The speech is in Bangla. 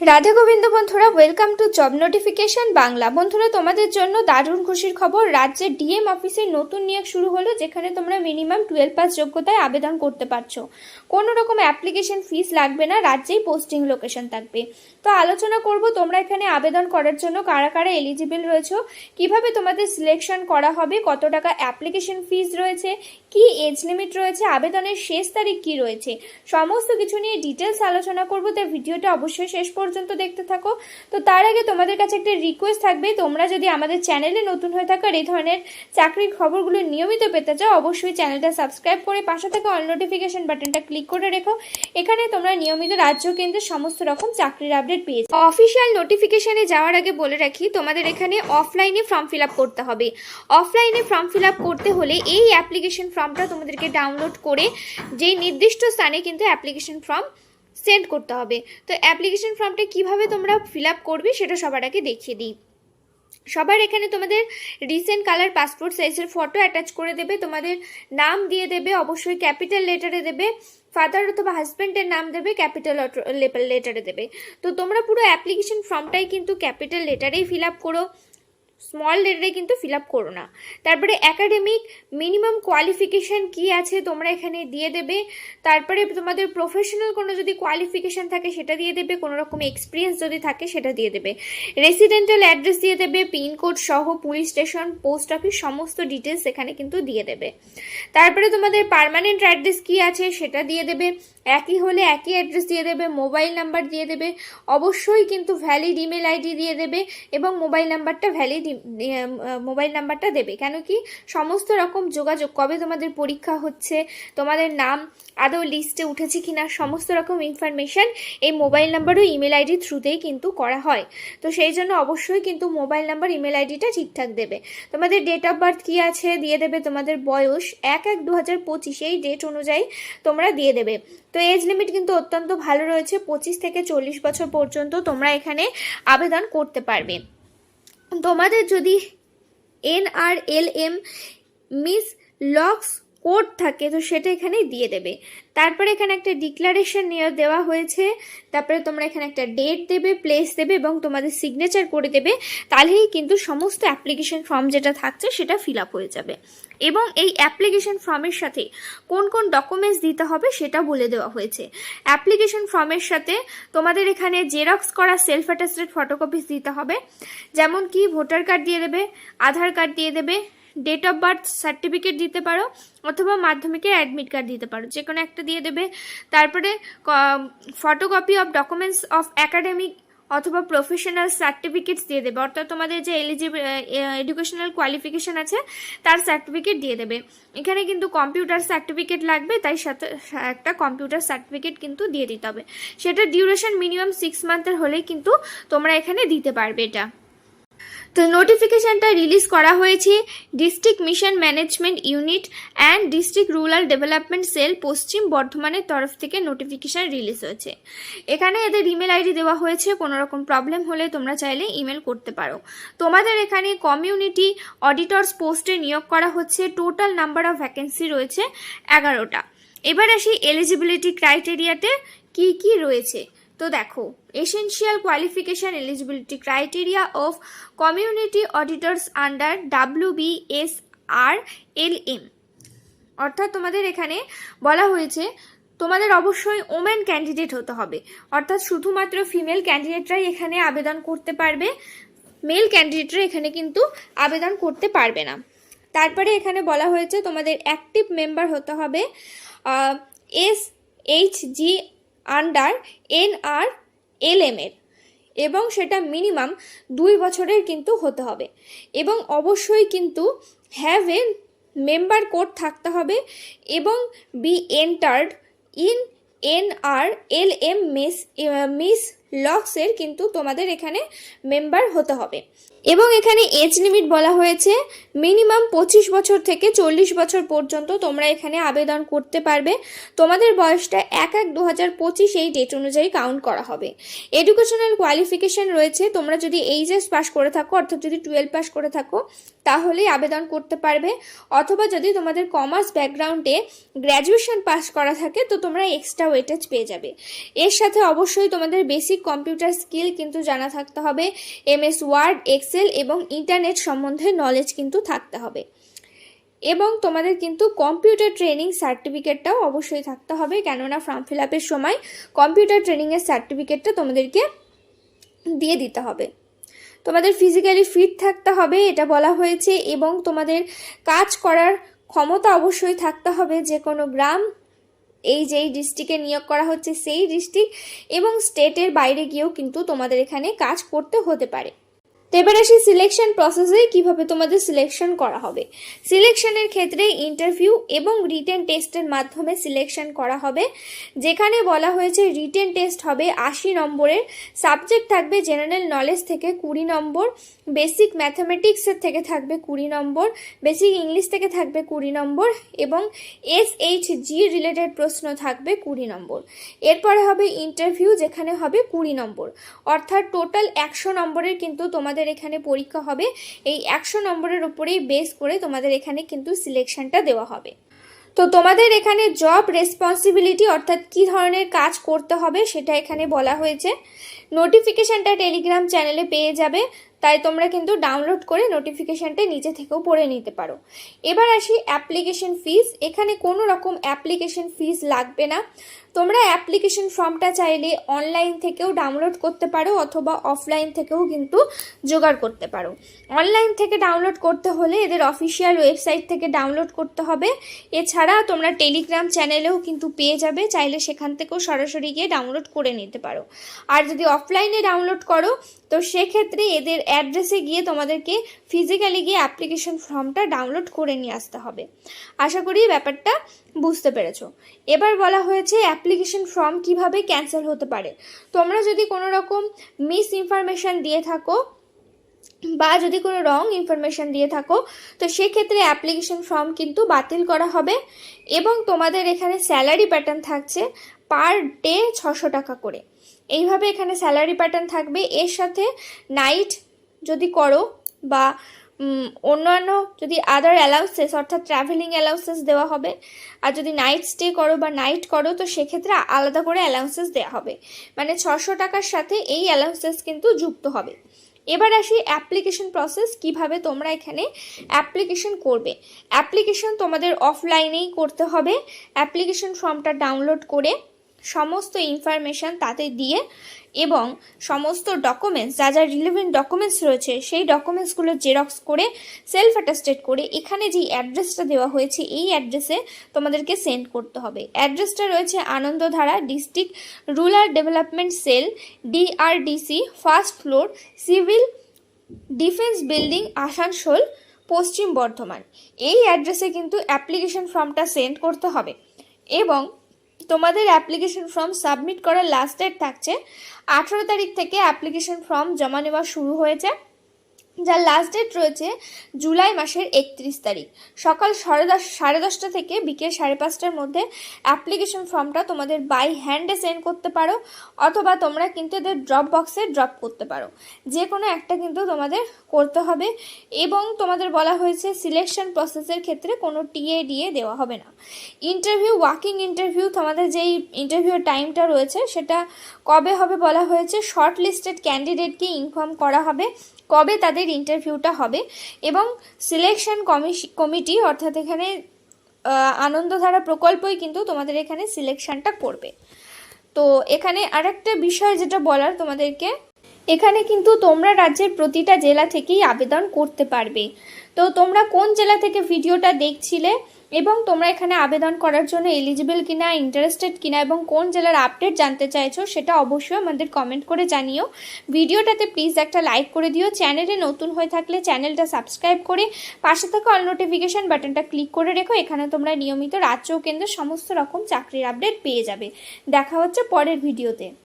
রাধা গোবিন্দ বন্ধুরা welcome to job notification Bangla. বন্ধুরা, তোমাদের জন্য দারুণ খুশির খবর রাজ্যের ডিএম অফিসে নতুন নিয়োগ শুরু হলো, যেখানে তোমরা মিনিমাম টুয়েলভ পাস যোগ্যতায় আবেদন করতে পারছ। কোনো রকম অ্যাপ্লিকেশন ফিস লাগবে না, রাজ্যেই পোস্টিং লোকেশন থাকবে। তো আলোচনা করব তোমরা এখানে আবেদন করার জন্য, কারা কারা এলিজিবল রয়েছে, কীভাবে তোমাদের সিলেকশন করা হবে, কত টাকা অ্যাপ্লিকেশন ফিস রয়েছে, কি এজ লিমিট রয়েছে, আবেদনের শেষ তারিখ কি রয়েছে, সমস্ত কিছু নিয়ে ডিটেলস আলোচনা করব, তাই ভিডিওটা অবশ্যই শেষ পর্যন্ত দেখতে থাকো। তো তার আগে তোমাদের কাছে একটা রিকোয়েস্ট থাকবে, তোমরা যদি আমাদের চ্যানেলে নতুন হয়ে থাকো এই ধরনের চাকরির খবরগুলো নিয়মিত পেতে চাও, অবশ্যই চ্যানেলটা সাবস্ক্রাইব করে পাশে থাকা অল নোটিফিকেশন বাটনটা ক্লিক করে রেখো। এখানে তোমরা নিয়মিত রাজ্য কেন্দ্রের সমস্ত রকম চাকরির আপডেট পেয়ে যাবে। অফিসিয়াল নোটিফিকেশনে যাওয়ার আগে বলে রাখি, তোমাদের এখানে অফলাইনে ফর্ম ফিল করতে হবে। অফলাইনে ফর্ম ফিল করতে হলে এই অ্যাপ্লিকেশন ফর্মটা তোমাদেরকে ডাউনলোড করে, যেই নির্দিষ্ট স্থানে কিন্তু অ্যাপ্লিকেশন ফর্ম সেন্ড করতে হবে। তো অ্যাপ্লিকেশন ফর্মটা কীভাবে তোমরা ফিল আপ করবে সেটা সবার আগে দেখিয়ে দিই। সবার এখানে তোমাদের রিসেন্ট কালার পাসপোর্ট সাইজের ফটো অ্যাটাচ করে দেবে, তোমাদের নাম দিয়ে দেবে, অবশ্যই ক্যাপিটাল লেটারে দেবে ফাদার অথবা হাজব্যান্ডের নাম দেবে ক্যাপিটাল লেটারে দেবে। তো তোমরা পুরো অ্যাপ্লিকেশন ফর্মটাই কিন্তু ক্যাপিটাল লেটারেই ফিল আপ করো। স্মল লেটারে কিন্তু ফিল আপ করো না। তারপরে একাডেমিক মিনিমাম কোয়ালিফিকেশান কি আছে তোমরা এখানে দিয়ে দেবে। তারপরে তোমাদের প্রফেশনাল কোনো যদি কোয়ালিফিকেশান থাকে সেটা দিয়ে দেবে, কোনো রকম এক্সপিরিয়েন্স যদি থাকে সেটা দিয়ে দেবে। রেসিডেন্টাল অ্যাড্রেস দিয়ে দেবে পিনকোড সহ পুলিশ স্টেশন পোস্ট অফিস সমস্ত ডিটেলস এখানে কিন্তু দিয়ে দেবে। তারপরে তোমাদের পার্মানেন্ট অ্যাড্রেস কি আছে সেটা দিয়ে দেবে। একই হলে একই অ্যাড্রেস দিয়ে দেবে মোবাইল নাম্বার দিয়ে দেবে, অবশ্যই কিন্তু ভ্যালিড ইমেল আইডি দিয়ে দেবে এবং মোবাইল নাম্বারটা ভ্যালিড মোবাইল নাম্বারটা দেবে। কেন কি? সমস্ত রকম যোগাযোগ, কবে তোমাদের পরীক্ষা হচ্ছে, তোমাদের নাম আদৌ লিস্টে উঠেছে কিনা, সমস্ত রকম ইনফরমেশন এই মোবাইল নাম্বার ও ইমেল আইডি থ্রুতেই কিন্তু করা হয়। তো সেই জন্য অবশ্যই কিন্তু মোবাইল নাম্বার ইমেল আইডিটা ঠিকঠাক দেবে। তোমাদের ডেট অফ বার্থ কী আছে দিয়ে দেবে, তোমাদের বয়স এক এক দু হাজার এই ডেট অনুযায়ী তোমরা দিয়ে দেবে। তো এজ লিমিট কিন্তু অত্যন্ত ভালো রয়েছে, পঁচিশ থেকে চল্লিশ বছর পর্যন্ত তোমরা এখানে আবেদন করতে পারবে। তোমাদের যদি NRLM R L M MIS LOKOS code থাকে, তো সেটা এখানে দিয়ে দেবে। তারপরে এখানে একটা ডিক্লারেশন নিয়ে দেওয়া হয়েছে। তারপরে তোমরা এখানে একটা ডেট দেবে প্লেস দেবে এবং তোমাদের সিগনেচার করে দেবে। তাহলেই কিন্তু সমস্ত অ্যাপ্লিকেশন ফর্ম যেটা থাকছে সেটা ফিল আপ হয়ে যাবে। এবং এই অ্যাপ্লিকেশন ফর্মের সাথে কোন কোন ডকুমেন্টস দিতে হবে সেটা বলে দেওয়া হয়েছে। অ্যাপ্লিকেশন ফর্মের সাথে তোমাদের এখানে জেরক্স করা সেলফ অ্যাটাস্টেড ফটোকপিস দিতে হবে। যেমন কি ভোটার কার্ড দিয়ে দেবে আধার কার্ড দিয়ে দেবে ডেট অফ বার্থ সার্টিফিকেট দিতে পারো অথবা মাধ্যমিকের অ্যাডমিট কার্ড দিতে পারো। যে কোনো একটা দিয়ে দেবে। তারপরে photocopy of documents of academic অথবা প্রফেশনাল সার্টিফিকেটস দিয়ে দেবে। অর্থাৎ তোমাদের যে এলিজিবল এডুকেশনাল কোয়ালিফিকেশান আছে, তার সার্টিফিকেট দিয়ে দেবে। এখানে কিন্তু কম্পিউটার সার্টিফিকেট লাগবে, তাই সাথে, একটা কম্পিউটার সার্টিফিকেট কিন্তু দিয়ে দিতে হবে। সেটা ডিউরেশন মিনিমাম সিক্স মান্থের হলেই কিন্তু তোমরা এখানে দিতে পারবে এটা। তো নোটিফিকেশনটা রিলিজ করা হয়েছে district mission management unit and district rural development cell পশ্চিম বর্ধমানের তরফ থেকে নোটিফিকেশন রিলিজ হয়েছে। এখানে এদের ইমেল আইডি দেওয়া হয়েছে, কোনো রকম প্রবলেম হলে তোমরা চাইলে ইমেল করতে পারো। তোমাদের এখানে কমিউনিটি অডিটরস পোস্টে নিয়োগ করা হচ্ছে টোটাল নাম্বার অফ ভ্যাকেন্সি রয়েছে এগারোটা। এবার আসি এলিজিবিলিটি ক্রাইটেরিয়াতে কি কি রয়েছে? তো দেখো essential qualification eligibility criteria of community auditors under W B S R L M অর্থাৎ তোমাদের এখানে বলা হয়েছে, তোমাদের অবশ্যই ওমেন ক্যান্ডিডেট হতে হবে। অর্থাৎ শুধুমাত্র ফিমেল ক্যান্ডিডেটরাই এখানে আবেদন করতে পারবে মেল ক্যান্ডিডেটরা এখানে কিন্তু আবেদন করতে পারবে না। তারপরে এখানে বলা হয়েছে, তোমাদের অ্যাক্টিভ মেম্বার হতে হবে S H G under N R L M এর এবং সেটা মিনিমাম দুই বছরের কিন্তু হতে হবে। এবং অবশ্যই কিন্তু হ্যাভ এ মেম্বার কোড থাকতে হবে এবং be entered in N R L M MIS MIS লক্সের কিন্তু তোমাদের এখানে মেম্বার হতে হবে। এবং এখানে এজ লিমিট বলা হয়েছে, মিনিমাম পঁচিশ বছর থেকে চল্লিশ বছর পর্যন্ত তোমরা এখানে আবেদন করতে পারবে। তোমাদের বয়সটা এক এক দু হাজার পঁচিশ এই ডেট অনুযায়ী কাউন্ট করা হবে। এডুকেশনাল কোয়ালিফিকেশন রয়েছে, তোমরা যদি এইচএস পাস করে থাকো, অর্থাৎ যদি টুয়েলভ পাস করে থাকো তাহলেই আবেদন করতে পারবে। অথবা যদি তোমাদের কমার্স ব্যাকগ্রাউন্ডে গ্র্যাজুয়েশন পাস করা থাকে, তো তোমরা এক্সট্রা ওয়েটেজ পেয়ে যাবে। এর সাথে অবশ্যই তোমাদের বেসিক বেসিক কম্পিউটার স্কিল কিন্তু জানা থাকতে হবে, এমএস ওয়ার্ড, এক্সেল এবং ইন্টারনেট সম্বন্ধে নলেজ কিন্তু থাকতে হবে। এবং তোমাদের কিন্তু কম্পিউটার ট্রেনিং সার্টিফিকেটটাও অবশ্যই থাকতে হবে, কেননা ফর্ম ফিল আপের সময় কম্পিউটার ট্রেনিংয়ের সার্টিফিকেটটা তোমাদেরকে দিয়ে দিতে হবে। তোমাদের ফিজিক্যালি ফিট থাকতে হবে, এটা বলা হয়েছে, এবং তোমাদের কাজ করার ক্ষমতা অবশ্যই থাকতে হবে যে কোনো গ্রাম এই যেই ডিস্ট্রিক্টে নিয়োগ করা হচ্ছে, সেই ডিস্ট্রিক্ট এবং স্টেটের বাইরে গিয়েও কিন্তু তোমাদের এখানে কাজ করতে হতে পারে। তো এবার আসি সিলেকশন প্রসেসে কীভাবে তোমাদের সিলেকশন করা হবে। সিলেকশনের ক্ষেত্রে ইন্টারভিউ এবং রিটেন টেস্টের মাধ্যমে সিলেকশন করা হবে। যেখানে বলা হয়েছে রিটেন টেস্ট হবে আশি নম্বরের সাবজেক্ট থাকবে জেনারেল নলেজ থেকে কুড়ি নম্বর বেসিক ম্যাথামেটিক্সের থেকে থাকবে কুড়ি নম্বর বেসিক ইংলিশ থেকে থাকবে কুড়ি নম্বর এবং এস এইচ জি রিলেটেড প্রশ্ন থাকবে কুড়ি নম্বর। এরপরে হবে ইন্টারভিউ যেখানে হবে কুড়ি নম্বর। অর্থাৎ টোটাল একশো নম্বরের কিন্তু তোমাদের এখানে পরীক্ষা হবে, এই একশো নম্বরের উপরেই বেস করে তোমাদের এখানে কিন্তু সিলেকশনটা দেওয়া হবে। তো তোমাদের এখানে জব রেসপন্সিবিলিটি অর্থাৎ কি ধরনের কাজ করতে হবে সেটা এখানে বলা হয়েছে। নোটিফিকেশানটা টেলিগ্রাম চ্যানেলে পেয়ে যাবে। তাই তোমরা কিন্তু ডাউনলোড করে নোটিফিকেশানটা নিজে থেকেও পড়ে নিতে পারো। এবার আসি অ্যাপ্লিকেশন ফিস এখানে কোনো রকম অ্যাপ্লিকেশন ফিস লাগবে না। তোমরা অ্যাপ্লিকেশন ফর্মটা চাইলে অনলাইন থেকেও ডাউনলোড করতে পারো অথবা অফলাইন থেকেও কিন্তু জোগাড় করতে পারো। অনলাইন থেকে ডাউনলোড করতে হলে এদের অফিসিয়াল ওয়েবসাইট থেকে ডাউনলোড করতে হবে। এছাড়া তোমরা টেলিগ্রাম চ্যানেলেও কিন্তু পেয়ে যাবে। চাইলে সেখান থেকেও সরাসরি গিয়ে ডাউনলোড করে নিতে পারো। আর যদি অফলাইনে ডাউনলোড করো তো সেক্ষেত্রে এদের অ্যাড্রেসে গিয়ে তোমাদেরকে ফিজিক্যালি গিয়ে অ্যাপ্লিকেশন ফর্মটা ডাউনলোড করে নিয়ে আসতে হবে। আশা করি ব্যাপারটা বুঝতে পেরেছ। এবার বলা হয়েছে অ্যাপ্লিকেশন ফর্ম কীভাবে ক্যান্সেল হতে পারে। তোমরা যদি কোনো রকম মিস ইনফরমেশান দিয়ে থাকো বা যদি কোনো রং ইনফরমেশান দিয়ে থাকো, তো সেক্ষেত্রে অ্যাপ্লিকেশন ফর্ম কিন্তু বাতিল করা হবে এবং তোমাদের এখানে স্যালারি প্যাটার্ন থাকছে পার ডে ছশো টাকা করে। এইভাবে এখানে স্যালারি প্যাটার্ন থাকবে। এর সাথে নাইট যদি করো বা অন্যান্য যদি আদার অ্যালাউন্সেস অর্থাৎ ট্রাভেলিং অ্যালাউন্সেস দেওয়া হবে, আর যদি নাইট স্টে করো বা নাইট করো, তো সেক্ষেত্রে আলাদা করে অ্যালাউন্সেস দেওয়া হবে। মানে ছশো টাকার সাথে এই অ্যালাউন্সেস কিন্তু যুক্ত হবে। এবার আসি অ্যাপ্লিকেশন প্রসেস কীভাবে তোমরা এখানে অ্যাপ্লিকেশন করবে। অ্যাপ্লিকেশন তোমাদের অফলাইনেই করতে হবে। অ্যাপ্লিকেশন ফর্মটা ডাউনলোড করে সমস্ত ইনফরমেশান তাতে দিয়ে এবং সমস্ত ডকুমেন্টস যা যা রিলেভেন্ট ডকুমেন্টস রয়েছে, সেই ডকুমেন্টসগুলো জেরক্স করে সেলফ অ্যাটাস্টেড করে, এখানে যেই অ্যাড্রেসটা দেওয়া হয়েছে, এই অ্যাড্রেসে তোমাদেরকে সেন্ড করতে হবে। অ্যাড্রেসটা রয়েছে Anandadhara district rural development cell DRDC first floor civil defence building Asansol, Paschim Bardhaman. এই অ্যাড্রেসে কিন্তু অ্যাপ্লিকেশন ফর্মটা সেন্ড করতে হবে। এবং তোমাদের অ্যাপ্লিকেশন ফর্ম সাবমিট করার লাস্ট ডেট থাকছে। আঠেরো তারিখ থেকে অ্যাপ্লিকেশন ফর্ম জমা নেওয়া শুরু হয়েছে। যার লাস্ট ডেট রয়েছে জুলাই মাসের একত্রিশ তারিখ। সকাল সাড়ে দশ, সাড়ে দশটা থেকে বিকেল সাড়ে পাঁচটার মধ্যে অ্যাপ্লিকেশন ফর্মটা তোমাদের বাই হ্যান্ডে সেন্ড করতে পারো, অথবা তোমরা কিন্তু এদের ড্রপ বক্সে ড্রপ করতে পারো। যে কোনো একটা কিন্তু তোমাদের করতে হবে এবং তোমাদের বলা হয়েছে সিলেকশন প্রসেসের ক্ষেত্রে কোনো টিএ ডিএ দেওয়া হবে না। ইন্টারভিউ ওয়াকিং ইন্টারভিউ তোমাদের যেই ইন্টারভিউ টাইমটা রয়েছে সেটা কবে হবে বলা হয়েছে? শর্ট লিস্টেড ক্যান্ডিডেটকে ইনফর্ম করা হবে। কবে তাদের ইন্টারভিউটা হবে এবং সিলেকশন কমিটি অর্থাৎ এখানে আনন্দধারা প্রকল্পই কিন্তু তোমাদের এখানে সিলেকশনটা করবে। তো এখানে আরেকটা বিষয় যেটা বলার তোমাদেরকে, এখানে কিন্তু তোমরা রাজ্যের প্রতিটা জেলা থেকেই আবেদন করতে পারবে। তো তোমরা কোন জেলা থেকে ভিডিওটা দেখছিলে এবং তোমরা এখানে আবেদন করার জন্য এলিজিবল কিনা ইন্টারেস্টেড কিনা এবং কোন জেলার আপডেট জানতে চাইছো সেটা অবশ্যই আমাদের কমেন্ট করে জানিও। ভিডিওটাতে প্লিজ একটা লাইক করে দিও। চ্যানেলে নতুন হয়ে থাকলে চ্যানেলটা সাবস্ক্রাইব করে পাশে থাকা অল নোটিফিকেশান বাটনটা ক্লিক করে রেখো। এখানে তোমরা নিয়মিত রাজ্য ও কেন্দ্রের সমস্ত রকম চাকরির আপডেট পেয়ে যাবে। দেখা হচ্ছে পরের ভিডিওতে।